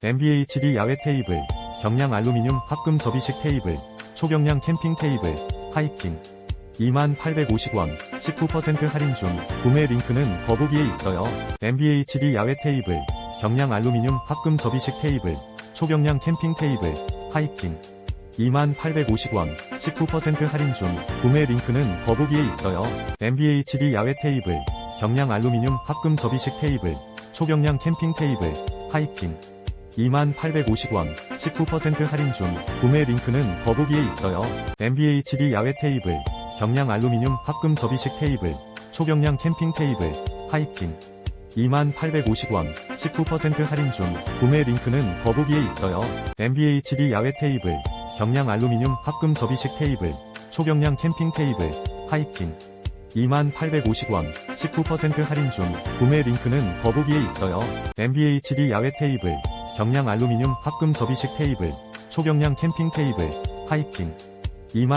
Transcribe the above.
MBHD 야외 테이블, 경량 알루미늄 합금 접이식 테이블, 초경량 캠핑 테이블, 하이킹. 2850원, 19% 할인 중, 구매 링크는 더보기에 있어요. MBHD 야외 테이블, 경량 알루미늄 합금 접이식 테이블, 초경량 캠핑 테이블, 하이킹. 2850원, 19% 할인 중, 구매 링크는 더보기에 있어요. MBHD 야외 테이블, 경량 알루미늄 합금 접이식 테이블, 초경량 캠핑 테이블, 하이킹. 2850원, 19% 할인 중, 구매 링크는 더보기에 있어요. MBHD 야외 테이블, 경량 알루미늄 합금 접이식 테이블, 초경량 캠핑 테이블, 하이킹. 2850원, 19% 할인 중, 구매 링크는 더보기에 있어요. MBHD 야외 테이블, 경량 알루미늄 합금 접이식 테이블, 초경량 캠핑 테이블, 하이킹. 2850원, 19% 할인 중, 구매 링크는 더보기에 있어요. MBHD 야외 테이블, 경량 알루미늄 합금 접이식 테이블, 초경량 캠핑 테이블, 하이킹.